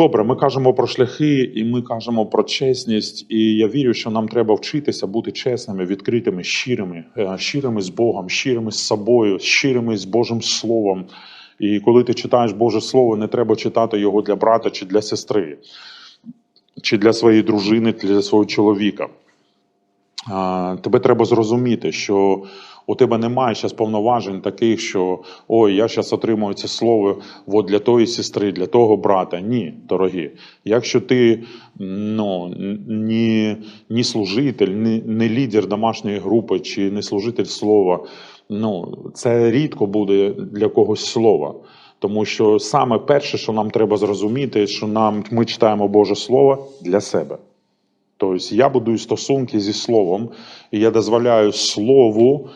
Добре, ми кажемо про шляхи, і ми кажемо про чесність. І я вірю, що нам треба вчитися бути чесними, відкритими, щирими, е, щирими з Богом, щирими з собою, щирими з Божим Словом. І коли ти читаєш Боже Слово, не треба читати його для брата чи для сестри, чи для своєї дружини, чи для свого чоловіка. Тебе треба зрозуміти, що у тебе немає зараз повноважень таких, що ой, я зараз отримую це слово от для тої сестри, для того брата. Ні, дорогі. Якщо ти ну, ні, ні служитель, ні, не лідер домашньої групи чи не служитель слова, ну, це рідко буде для когось слово. Тому що саме перше, що нам треба зрозуміти, що нам ми читаємо Боже Слово для себе. Тобто я будую стосунки зі словом, і я дозволяю слову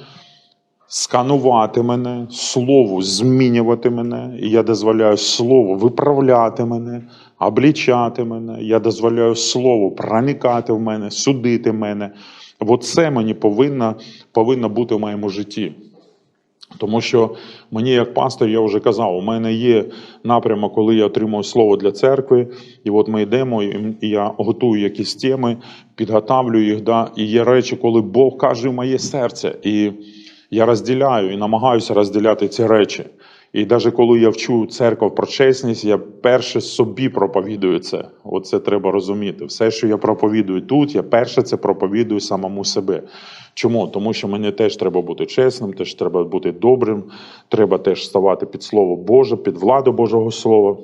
сканувати мене, слову змінювати мене, і я дозволяю слову виправляти мене, облічати мене, я дозволяю слову проникати в мене, судити мене. Оце мені повинно, повинно бути в моєму житті. Тому що мені, як пастор, я вже казав, у мене є напрямок, коли я отримую слово для церкви, і от ми йдемо, і я готую якісь теми, підготавлю їх. Да, І є речі, коли Бог каже в моє серце. І я розділяю і намагаюся розділяти ці речі. І навіть коли я вчу церкву про чесність, я перше собі проповідую це. Оце треба розуміти. Все, що я проповідую тут, я перше це проповідую самому себе. Чому? Тому що мені теж треба бути чесним, теж треба бути добрим, треба теж ставати під слово Боже, під владу Божого Слова.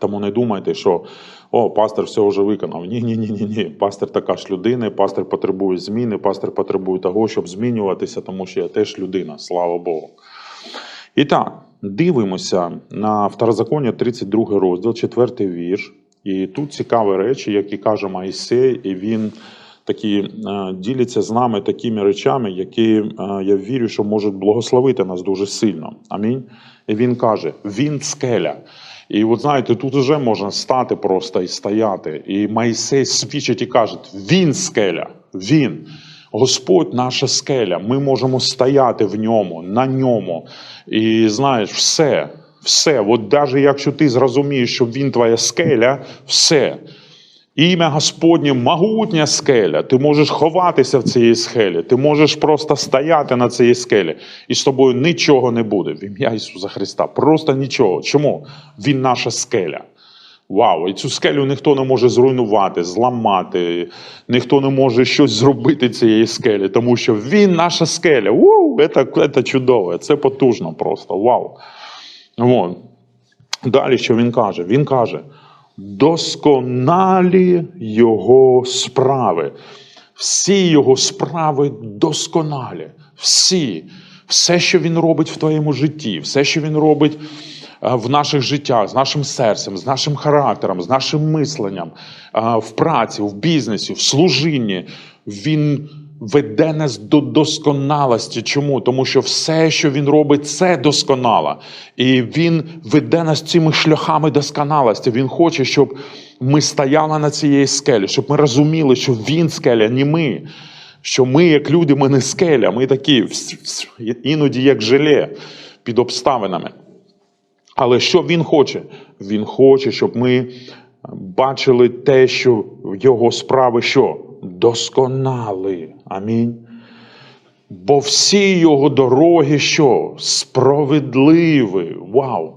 Тому не думайте, що о, пастор все вже виконав. Ні, ні, ні, ні, ні. Пастор така ж людина, пастор потребує зміни, пастор потребує того, щоб змінюватися, тому що я теж людина, слава Богу. І так, дивимося на Второзаконня, 32 розділ, 4 вірш. І тут цікаві речі, які каже Моїсей, і він такі е, ділиться з нами такими речами, які е, я вірю, що можуть благословити нас дуже сильно. Амінь. І він каже: Він скеля. І от знаєте, тут вже можна стати просто і стояти. І Моїсей свідчить і каже: Він скеля, він. Господь наша скеля. Ми можемо стояти в ньому, на ньому. І знаєш, все, все. От навіть якщо ти зрозумієш, що він твоя скеля, все. Ім'я Господнє могутня скеля. Ти можеш ховатися в цій скелі, ти можеш просто стояти на цій скелі, і з тобою нічого не буде. В ім'я Ісуса Христа. Просто нічого. Чому? Він наша скеля. Вау! І цю скелю ніхто не може зруйнувати, зламати, ніхто не може щось зробити цієї скелі, тому що він наша скеля. Вау! Це, це чудово, це потужно просто. Вау! Вон. Далі що він каже? Він каже досконалі його справи. Всі його справи досконалі. Всі. Все, що він робить в твоєму житті, все, що він робить в наших життях, з нашим серцем, з нашим характером, з нашим мисленням, е, в праці, в бізнесі, в служінні, він веде нас до досконалості. Чому? Тому що все, що він робить, це досконало. І він веде нас цими шляхами досконалості. Він хоче, щоб ми стояли на цієї скелі, щоб ми розуміли, що він скеля, не ми. Що ми, як люди, ми не скеля, ми такі іноді як желе під обставинами. Але що він хоче? Він хоче, щоб ми бачили те, що його справи що? Досконали. Амінь. Бо всі його дороги що? Справедливі. Вау!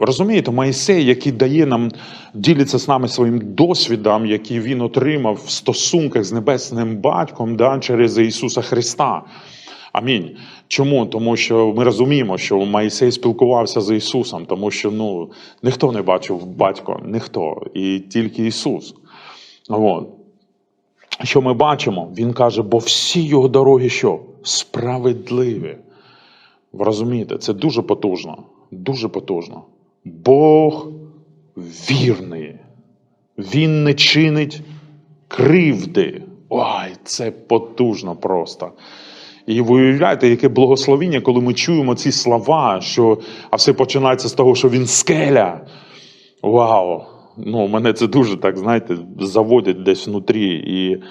Розумієте, Моїсей, який дає нам, ділиться з нами своїм досвідом, який він отримав в стосунках з небесним батьком да, через Ісуса Христа. Амінь. Чому? Тому що ми розуміємо, що Моїсей спілкувався з Ісусом, тому що ну, ніхто не бачив батька, ніхто, і тільки Ісус. От. Що ми бачимо? Він каже, бо всі його дороги що? Справедливі. Ви розумієте, це дуже потужно. Дуже потужно. Бог вірний. Він не чинить кривди. Ой, це потужно просто. І ви уявляєте, яке благословіння, коли ми чуємо ці слова, що а все починається з того, що він скеля. Вау! Ну, мене це дуже так, знаєте, заводять десь внутрі. І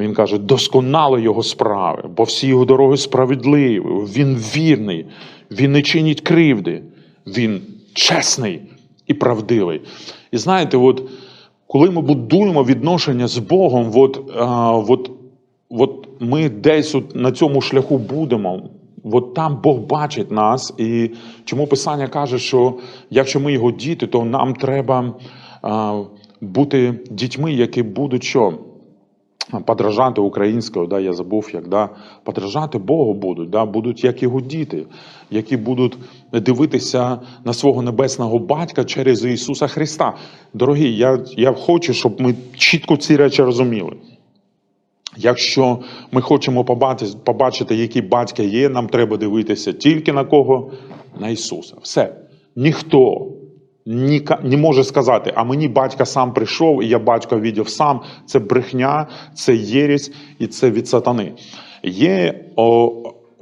він каже: досконало його справи, бо всі його дороги справедливі, він вірний, він не чинить кривди, він чесний, і правдивий. І знаєте, от коли ми будуємо відношення з Богом, от, а, от, от ми десь от на цьому шляху будемо. От там Бог бачить нас, і чому Писання каже, що якщо ми його діти, то нам треба а, бути дітьми, які будуть що? Подражати українською, да, я забув, як да, подражати Богу будуть, да, будуть як його діти, які будуть дивитися на свого небесного батька через Ісуса Христа. Дорогі, я, я хочу, щоб ми чітко ці речі розуміли. Якщо ми хочемо побачити, побачити, який батько є, нам треба дивитися тільки на кого? На Ісуса. Все. Ніхто ні, не може сказати, а мені батько сам прийшов, і я батька відів сам. Це брехня, це єрість і це від сатани. Є о,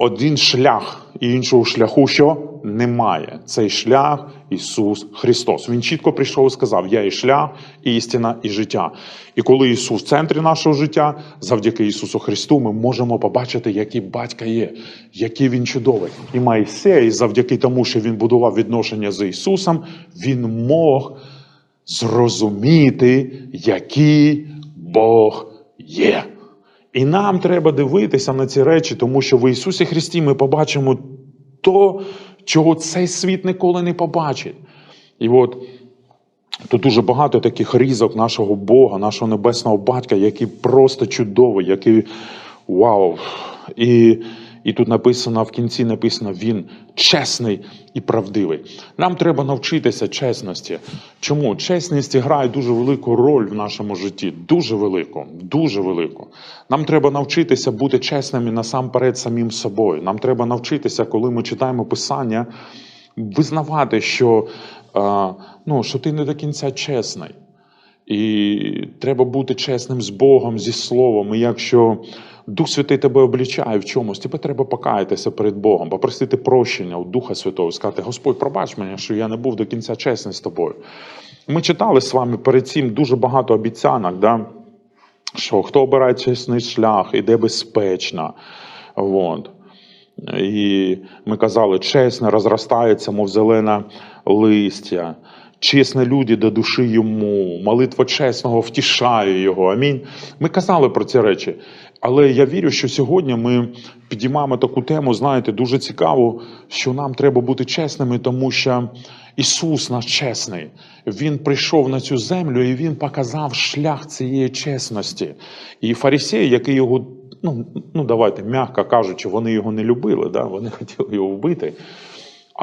один шлях, і іншого шляху, що немає. Цей шлях Ісус Христос. Він чітко прийшов і сказав: Я і шлях, і істина, і життя. І коли Ісус в центрі нашого життя, завдяки Ісусу Христу, ми можемо побачити, який батька є, який він чудовий. І Моїсей, завдяки тому, що він будував відношення з Ісусом, він мог зрозуміти, який Бог є. І нам треба дивитися на ці речі, тому що в Ісусі Христі ми побачимо то, чого цей світ ніколи не побачить. І от тут дуже багато таких різок нашого Бога, нашого небесного батька, який просто чудовий, який вау. І, і тут написано в кінці написано: Він чесний і правдивий. Нам треба навчитися чесності. Чому? Чесність грає дуже велику роль в нашому житті. Дуже велику, дуже велику. Нам треба навчитися бути чесними насамперед самим собою. Нам треба навчитися, коли ми читаємо Писання, визнавати, що, ну, що ти не до кінця чесний. І треба бути чесним з Богом, зі Словом. І якщо Дух Святий тебе облічає в чомусь, тебе треба покаятися перед Богом, попросити прощення у Духа Святого, сказати: Господь, пробач мене, що я не був до кінця чесний з тобою. Ми читали з вами перед цим дуже багато обіцянок, да? що хто обирає чесний шлях, іде безпечно. От. І ми казали, чесне розростається, мов зелене листя. Чесні люди до душі йому, молитва чесного втішає його. Амінь. Ми казали про ці речі. Але я вірю, що сьогодні ми підіймаємо таку тему, знаєте, дуже цікаву, що нам треба бути чесними, тому що Ісус наш чесний. Він прийшов на цю землю і Він показав шлях цієї чесності. І фарисеї, які його, ну, ну давайте, м'яко кажучи, вони його не любили, да? вони хотіли його вбити.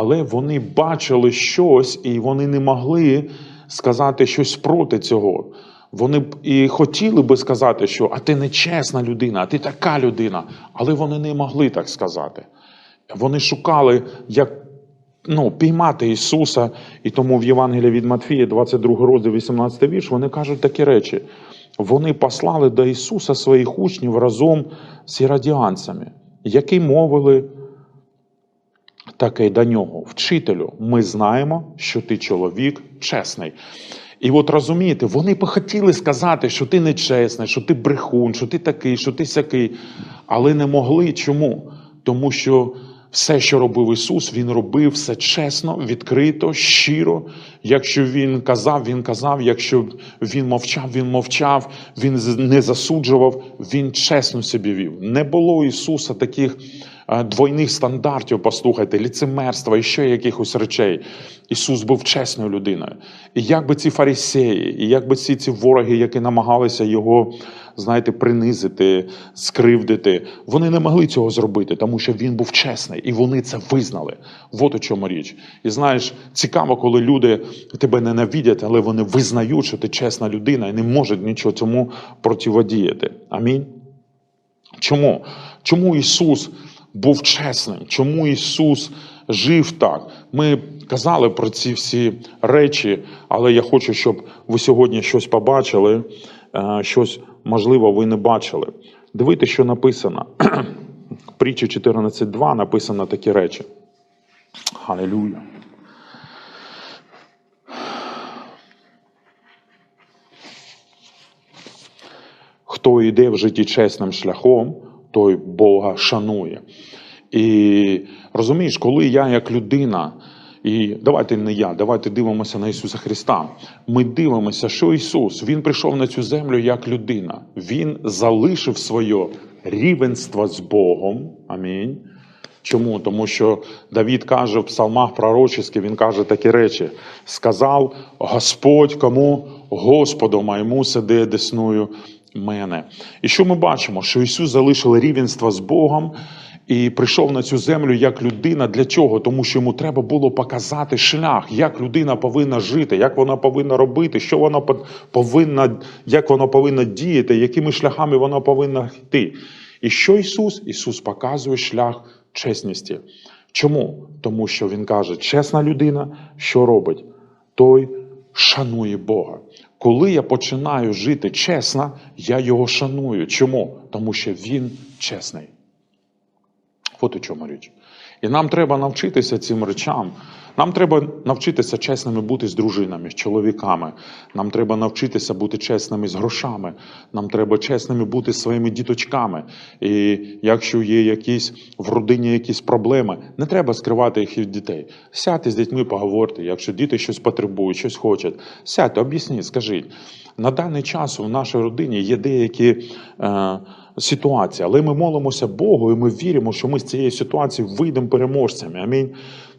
Але вони бачили щось, і вони не могли сказати щось проти цього. Вони б і хотіли би сказати, що а ти не чесна людина, а ти така людина. Але вони не могли так сказати. Вони шукали, як ну, піймати Ісуса, і тому в Євангелії від Матфія, 22 розділ, 18 вірш, вони кажуть такі речі. Вони послали до Ісуса своїх учнів разом з ірадіанцями, які мовили таке до нього, вчителю, ми знаємо, що ти чоловік чесний. І от розумієте, вони б хотіли сказати, що ти нечесний, що ти брехун, що ти такий, що ти сякий, але не могли. Чому? Тому що все, що робив Ісус, Він робив все чесно, відкрито, щиро. Якщо Він казав, Він казав. Якщо Він мовчав, Він мовчав, Він не засуджував, Він чесно собі вів. Не було Ісуса таких двойних стандартів, послухайте, ліцемерства і ще якихось речей. Ісус був чесною людиною. І як би ці фарисеї, і як би ці, ці вороги, які намагалися його, знаєте, принизити, скривдити, вони не могли цього зробити, тому що він був чесний, і вони це визнали. От у чому річ. І знаєш, цікаво, коли люди тебе ненавидять, але вони визнають, що ти чесна людина і не можуть нічого цьому противодіяти. Амінь. Чому? Чому Ісус був чесним? Чому Ісус жив так? Ми казали про ці всі речі, але я хочу, щоб ви сьогодні щось побачили, е, щось, можливо, ви не бачили. Дивіться, що написано. В притчі 14.2 написано такі речі. Халилюя. Хто йде в житті чесним шляхом, той Бога шанує. І розумієш, коли я як людина І давайте не я, давайте дивимося на Ісуса Христа. Ми дивимося, що Ісус Він прийшов на цю землю як людина. Він залишив своє рівенство з Богом. Амінь. Чому? Тому що Давід каже в псалмах пророчих, він каже такі речі: сказав Господь кому Господу моєму сиде десною мене. І що ми бачимо? Що Ісус залишив рівенство з Богом і прийшов на цю землю як людина. Для чого? Тому що йому треба було показати шлях, як людина повинна жити, як вона повинна робити, що вона повинна, як вона повинна діяти, якими шляхами вона повинна йти. І що Ісус? Ісус показує шлях чесності. Чому? Тому що Він каже, чесна людина, що робить? Той шанує Бога. Коли я починаю жити чесно, я його шаную. Чому? Тому що він чесний. От у чому річ. І нам треба навчитися цим речам. Нам треба навчитися чесними бути з дружинами, з чоловіками. Нам треба навчитися бути чесними з грошами. Нам треба чесними бути з своїми діточками. І якщо є якісь в родині якісь проблеми, не треба скривати їх від дітей. Сядьте з дітьми, поговорте. Якщо діти щось потребують, щось хочуть, сядьте, об'ясніть, скажіть. На даний час у нашій родині є деякі е, ситуації, але ми молимося Богу, і ми віримо, що ми з цієї ситуації вийдемо переможцями. Амінь.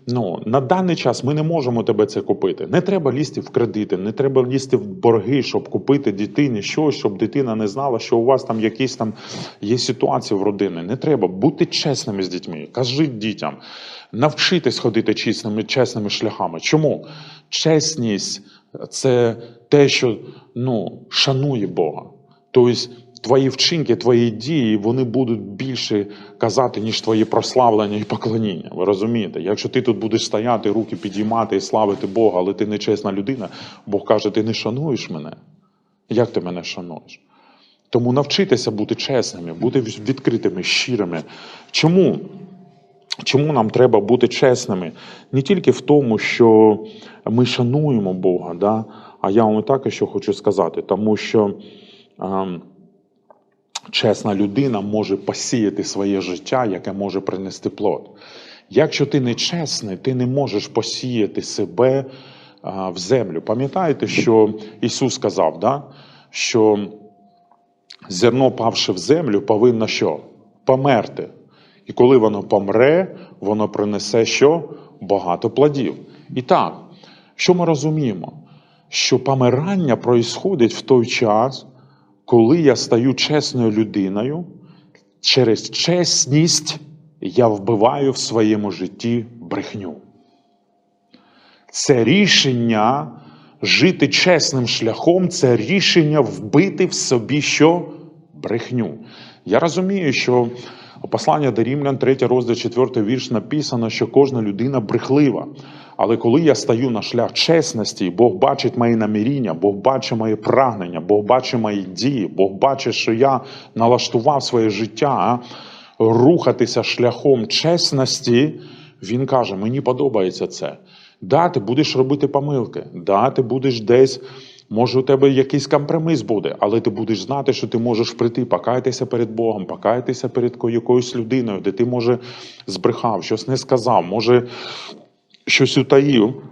Ну, на даний час ми не можемо тебе це купити. Не треба лізти в кредити, не треба лізти в борги, щоб купити дитині щось, щоб дитина не знала, що у вас там якісь там є ситуації в родині. Не треба бути чесними з дітьми. Кажіть дітям, навчитись ходити чесними, чесними шляхами. Чому? Чесність це те, що ну, шанує Бога. Тобто твої вчинки, твої дії, вони будуть більше казати, ніж твої прославлення і поклоніння. Ви розумієте? Якщо ти тут будеш стояти, руки підіймати і славити Бога, але ти не чесна людина, Бог каже, ти не шануєш мене. Як ти мене шануєш? Тому навчитися бути чесними, бути відкритими, щирими. Чому? Чому нам треба бути чесними? Не тільки в тому, що ми шануємо Бога, да? а я вам також хочу сказати, тому що ем, чесна людина може посіяти своє життя, яке може принести плод. Якщо ти не чесний, ти не можеш посіяти себе а, в землю. Пам'ятаєте, що Ісус сказав, да? що зерно, павши в землю, повинно що? Померти. І коли воно помре, воно принесе що? Багато плодів. І так, що ми розуміємо? Що помирання проїсходить в той час, коли я стаю чесною людиною, через чесність я вбиваю в своєму житті брехню. Це рішення жити чесним шляхом, це рішення вбити в собі що? Брехню. Я розумію, що послання до Римлян, 3 розділ, 4 вірш написано, що кожна людина брехлива. Але коли я стаю на шлях чесності, Бог бачить мої наміріння, Бог бачить мої прагнення, Бог бачить мої дії, Бог бачить, що я налаштував своє життя рухатися шляхом чесності, Він каже: мені подобається це. Да, ти будеш робити помилки, да, ти будеш десь. Може, у тебе якийсь компроміс буде, але ти будеш знати, що ти можеш прийти, покаятися перед Богом, покаятися перед якоюсь людиною, де ти, може, збрехав, щось не сказав, може, щось утаїв.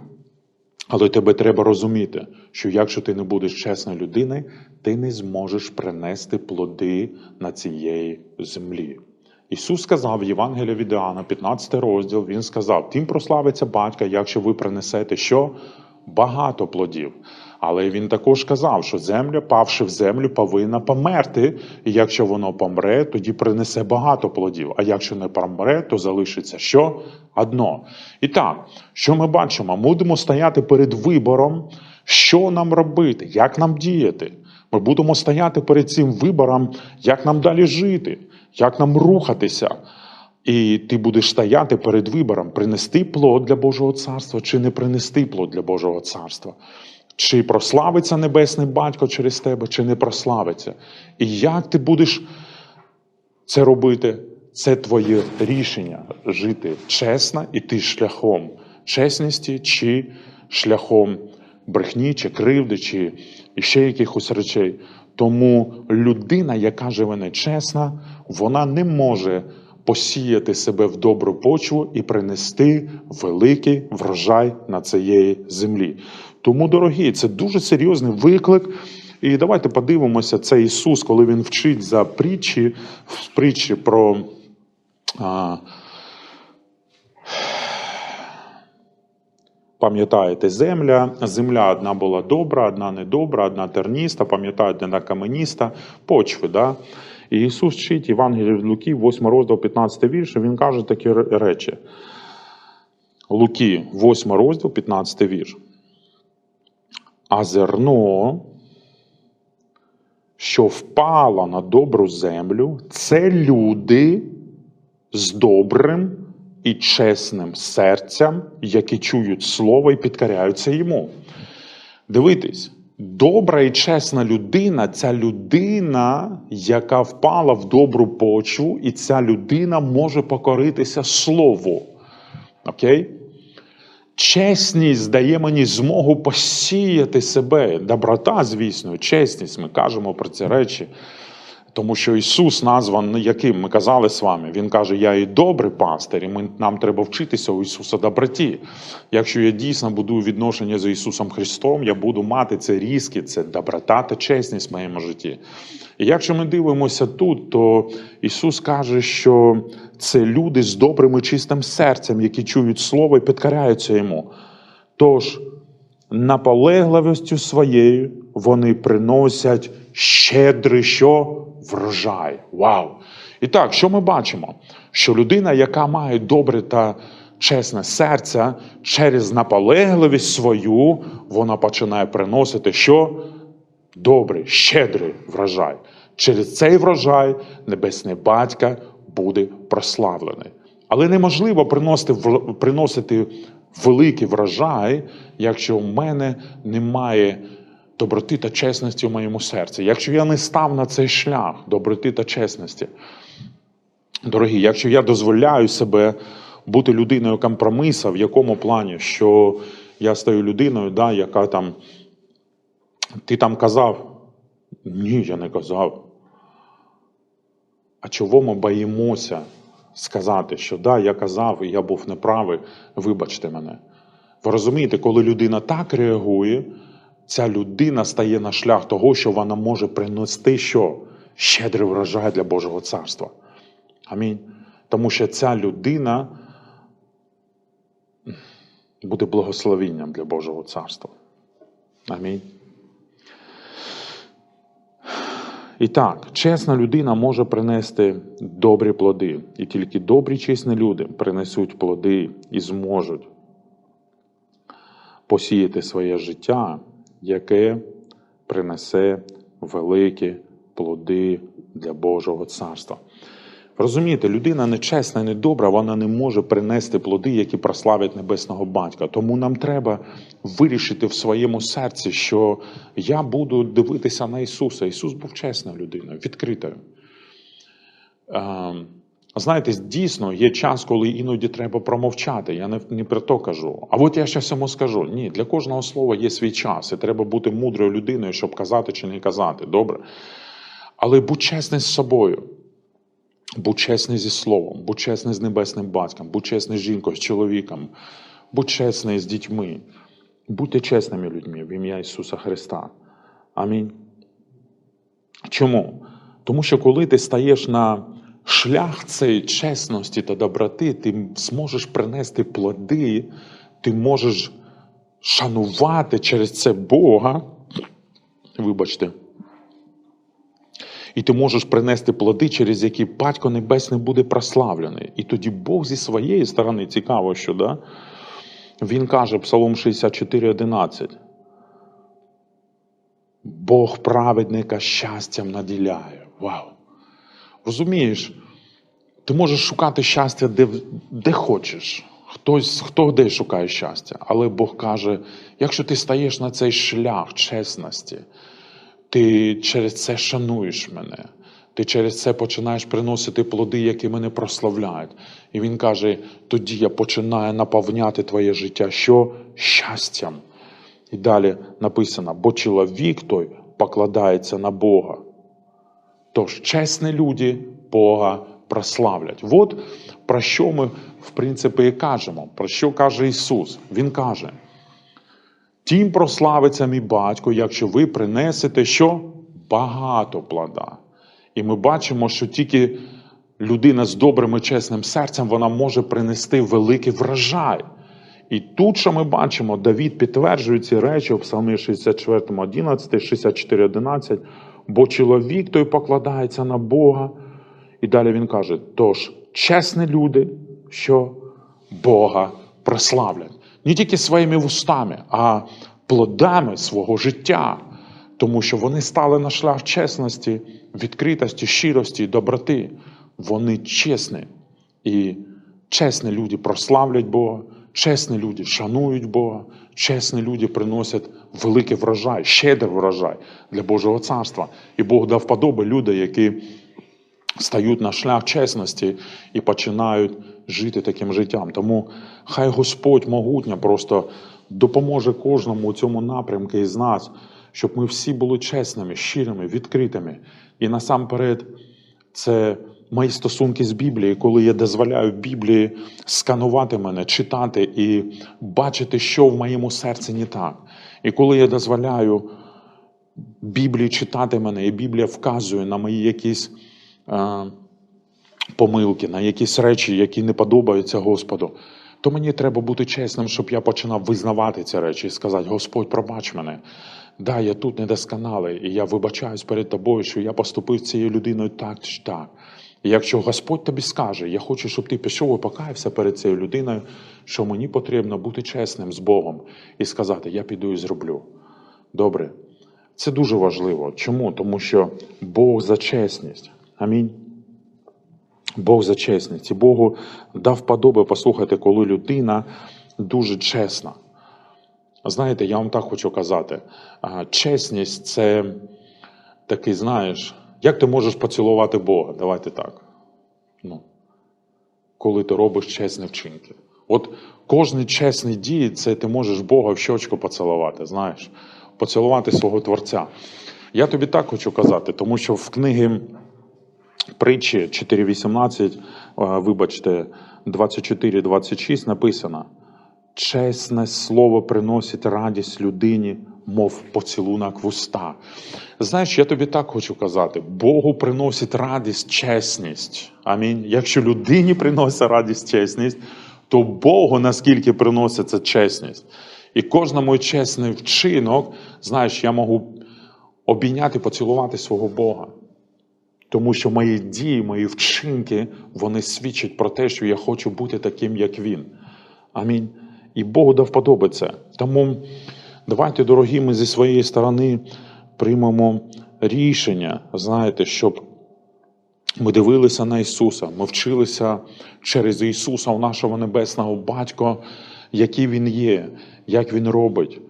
Але тебе треба розуміти, що якщо ти не будеш чесною людиною, ти не зможеш принести плоди на цієї землі. Ісус сказав в Євангелії від Іоанна, 15 розділ, Він сказав: Тим прославиться батька, якщо ви принесете що? Багато плодів. Але він також казав, що земля, павши в землю, повинна померти. І якщо воно помре, тоді принесе багато плодів. А якщо не помре, то залишиться що? Одно. І так, що ми бачимо? Ми будемо стояти перед вибором, що нам робити, як нам діяти. Ми будемо стояти перед цим вибором, як нам далі жити, як нам рухатися. І ти будеш стояти перед вибором, принести плод для Божого царства чи не принести плод для Божого царства. Чи прославиться Небесний Батько через тебе, чи не прославиться. І як ти будеш це робити? Це твоє рішення жити чесно, іти шляхом чесності, чи шляхом брехні, чи кривди, чи ще якихось речей. Тому людина, яка живе нечесна, вона не може посіяти себе в добру почву і принести великий врожай на цієї землі. Тому, дорогі, це дуже серйозний виклик. І давайте подивимося, це Ісус, коли Він вчить за притчі, в притчі про. А, Пам'ятаєте, земля. Земля одна була добра, одна недобра, одна терніста, пам'ятаєте, одна каменіста, почви. Да? І Ісус вчить Євангелія від Луки, 8 розділ, 15 вірш, і Він каже такі речі. Луки, 8 розділ, 15 вірш. А зерно, що впало на добру землю, це люди з добрим і чесним серцем, які чують слово і підкоряються йому. Дивитись, добра і чесна людина ця людина, яка впала в добру почву, і ця людина може покоритися слову. Окей? Чесність дає мені змогу посіяти себе. Доброта, звісно, чесність. Ми кажемо про ці речі. Тому що Ісус названий яким? Ми казали з вами. Він каже, я і добрий пастир, і ми, нам треба вчитися у Ісуса доброті. Якщо я дійсно будую відношення з Ісусом Христом, я буду мати це різки, це доброта та чесність в моєму житті. І якщо ми дивимося тут, то Ісус каже, що це люди з добрим і чистим серцем, які чують Слово і підкоряються Йому. Тож, наполегливістю своєю вони приносять щедрий що? врожай. Вау! І так, що ми бачимо? Що людина, яка має добре та чесне серце, через наполегливість свою, вона починає приносити що? Добрий, щедрий врожай. Через цей врожай Небесний Батько буде прославлений. Але неможливо приносити, приносити великий врожай, якщо в мене немає доброти та чесності в моєму серці. Якщо я не став на цей шлях доброти та чесності. Дорогі, якщо я дозволяю себе бути людиною компромиса, в якому плані, що я стаю людиною, да, яка там. Ти там казав? Ні, я не казав. А чого ми боїмося сказати, що да, я казав, і я був неправий, вибачте мене. Ви розумієте, коли людина так реагує, ця людина стає на шлях того, що вона може принести що? Щедрий врожай для Божого царства. Амінь. Тому що ця людина буде благословенням для Божого царства. Амінь. І так, чесна людина може принести добрі плоди, і тільки добрі, чесні люди принесуть плоди і зможуть посіяти своє життя, яке принесе великі плоди для Божого царства. Розумієте, людина нечесна, недобра, вона не може принести плоди, які прославлять небесного батька. Тому нам треба вирішити в своєму серці, що я буду дивитися на Ісуса. Ісус був чесною людиною, відкритою. Знаєте, дійсно є час, коли іноді треба промовчати. Я не, не про то кажу. А от я щось йому скажу. Ні, для кожного слова є свій час, і треба бути мудрою людиною, щоб казати чи не казати. Добре. Але будь чесний з собою. Будь чесний зі словом, будь чесний з небесним батьком, будь чесний з жінкою, з чоловіком, будь чесний з дітьми. Будьте чесними людьми в ім'я Ісуса Христа. Амінь. Чому? Тому що коли ти стаєш на шлях цієї чесності та доброти, ти зможеш принести плоди, ти можеш шанувати через це Бога. Вибачте. І ти можеш принести плоди, через які Батько Небесний буде прославлений. І тоді Бог зі своєї сторони, цікаво, що да? він каже, Псалом 64,11. Бог праведника щастям наділяє. Вау! Розумієш, ти можеш шукати щастя де, де хочеш. Хтось, хто де шукає щастя. Але Бог каже: якщо ти стаєш на цей шлях чесності, ти через це шануєш мене. Ти через це починаєш приносити плоди, які мене прославляють. І він каже: тоді я починаю наповняти твоє життя що? Щастям. І далі написано: бо чоловік той покладається на Бога. Тож чесні люди Бога прославлять. От про що ми, в принципі, і кажемо. Про що каже Ісус? Він каже: Тім прославиться мій батько, якщо ви принесете що? Багато плода. І ми бачимо, що тільки людина з добрим і чесним серцем вона може принести великий врожай. І тут, що ми бачимо, Давід підтверджує ці речі у Псалмі 64, 11, 64, 11, бо чоловік той покладається на Бога. І далі він каже: тож чесні люди, що Бога прославлять. Не тільки своїми вустами, а плодами свого життя, тому що вони стали на шлях чесності, відкритості, щирості, доброти. Вони чесні. І чесні люди прославлять Бога, чесні люди шанують Бога, чесні люди приносять великий врожай, щедрий врожай для Божого царства. І Бог дав подоби люди, які стають на шлях чесності і починають жити таким життям. Тому хай Господь могутня просто допоможе кожному у цьому напрямку із нас, щоб ми всі були чесними, щирими, відкритими. І насамперед, це мої стосунки з Біблією, коли я дозволяю Біблії сканувати мене, читати і бачити, що в моєму серці не так. І коли я дозволяю Біблії читати мене, і Біблія вказує на мої якісь е, помилки, на якісь речі, які не подобаються Господу, то мені треба бути чесним, щоб я починав визнавати ці речі і сказати: Господь, пробач мене. Да, я тут недосконалий, і я вибачаюсь перед тобою, що я поступив цією людиною так чи так. І якщо Господь тобі скаже, я хочу, щоб ти пішов і покаявся перед цією людиною, що мені потрібно бути чесним з Богом і сказати, я піду і зроблю. Добре. Це дуже важливо. Чому? Тому що Бог за чесність. Амінь. Бог за чесність. І Богу дав подоби послухати, коли людина дуже чесна. Знаєте, я вам так хочу казати: чесність це такий, знаєш, як ти можеш поцілувати Бога? Давайте так. Ну, коли ти робиш чесні вчинки. От кожний чесний дії, це ти можеш Бога в щочку поцілувати, знаєш, поцілувати свого Творця. Я тобі так хочу казати, тому що в книги притчі 4.18, е, вибачте, 24.26 написано: чесне слово приносить радість людині, мов поцілунок в уста. Знаєш, я тобі так хочу казати: Богу приносить радість чесність. Амінь. Якщо людині приносить радість чесність, то Богу наскільки приноситься чесність. І кожен мій чесний вчинок, знаєш, я можу обійняти, поцілувати свого Бога. Тому що мої дії, мої вчинки, вони свідчать про те, що я хочу бути таким, як він. Амінь. І Богу дав подобається. Тому давайте, дорогі, ми зі своєї сторони приймемо рішення, знаєте, щоб ми дивилися на Ісуса, ми вчилися через Ісуса у нашого Небесного Батька, який Він є, як Він робить,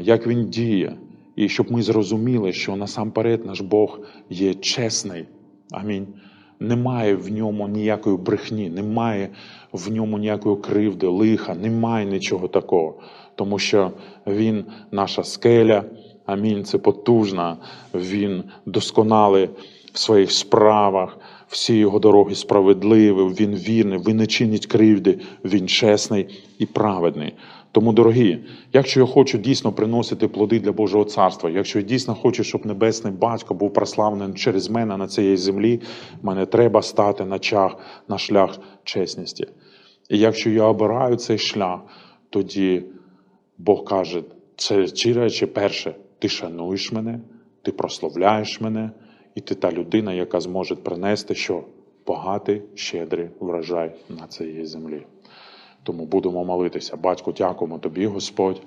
як Він діє. І щоб ми зрозуміли, що насамперед наш Бог є чесний. Амінь. Немає в ньому ніякої брехні, немає в ньому ніякої кривди, лиха, немає нічого такого. Тому що Він наша скеля, амінь, це потужна, Він досконалий в своїх справах, всі його дороги справедливі, він вірний, він не чинить кривди, він чесний і праведний. Тому, дорогі, якщо я хочу дійсно приносити плоди для Божого царства, якщо я дійсно хочу, щоб небесний батько був прославлений через мене на цій землі, мене треба стати на час, на шлях чесності. І якщо я обираю цей шлях, тоді Бог каже, це ці речі, перше, ти шануєш мене, ти прославляєш мене, і ти та людина, яка зможе принести що багатий, щедрий врожай на цій землі. Тому будемо молитися. Батько, дякуємо тобі, Господь,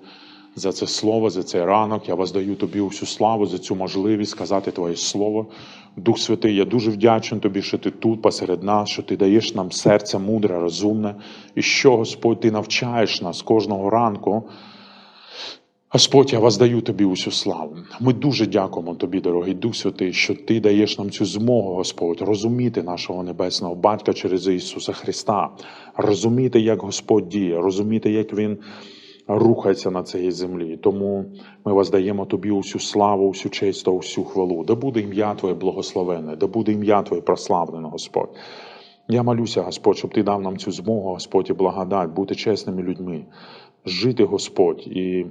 за це слово, за цей ранок. Я воздаю тобі усю славу, за цю можливість сказати Твоє Слово. Дух Святий, я дуже вдячний тобі, що ти тут посеред нас, що ти даєш нам серце мудре, розумне, і що, Господь, ти навчаєш нас кожного ранку. Господь, я воздаю тобі усю славу. Ми дуже дякуємо тобі, дорогий Дух Святий, що ти даєш нам цю змогу, Господь, розуміти нашого небесного батька через Ісуса Христа, розуміти, як Господь діє, розуміти, як Він рухається на цій землі. Тому ми воздаємо тобі усю славу, усю честь та усю хвалу. Да буде ім'я Твоє благословенне, да буде ім'я Твоє прославлене, Господь. Я молюся, Господь, щоб Ти дав нам цю змогу, Господь, і благодать, бути чесними людьми, жити, Господь, і,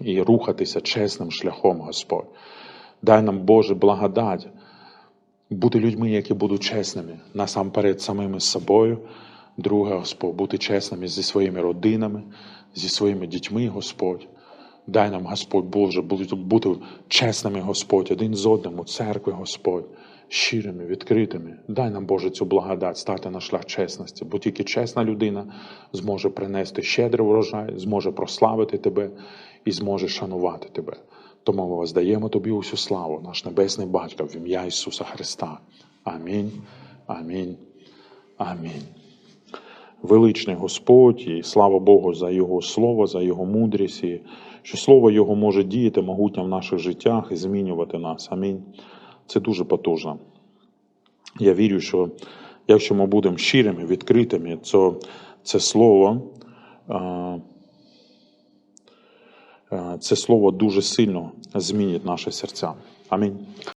і рухатися чесним шляхом, Господь. Дай нам, Боже, благодать, бути людьми, які будуть чесними насамперед самими собою. Друге, Господь, бути чесними зі своїми родинами, зі своїми дітьми, Господь. Дай нам, Господь Боже, бути, чесними, Господь, один з одним у церкві, Господь, щирими, відкритими. Дай нам, Боже, цю благодать стати на шлях чесності, бо тільки чесна людина зможе принести щедрий врожай, зможе прославити Тебе і зможе шанувати Тебе. Тому ми воздаємо Тобі усю славу, наш Небесний Батько, в ім'я Ісуса Христа. Амінь. Амінь. Амінь. Величний Господь, і слава Богу за Його слово, за Його мудрість, і що слово Його може діяти могутньо в наших життях і змінювати нас. Амінь. Це дуже потужно. Я вірю, що якщо ми будемо щирими, відкритими, то це слово, е, е, це слово дуже сильно змінить наші серця. Амінь.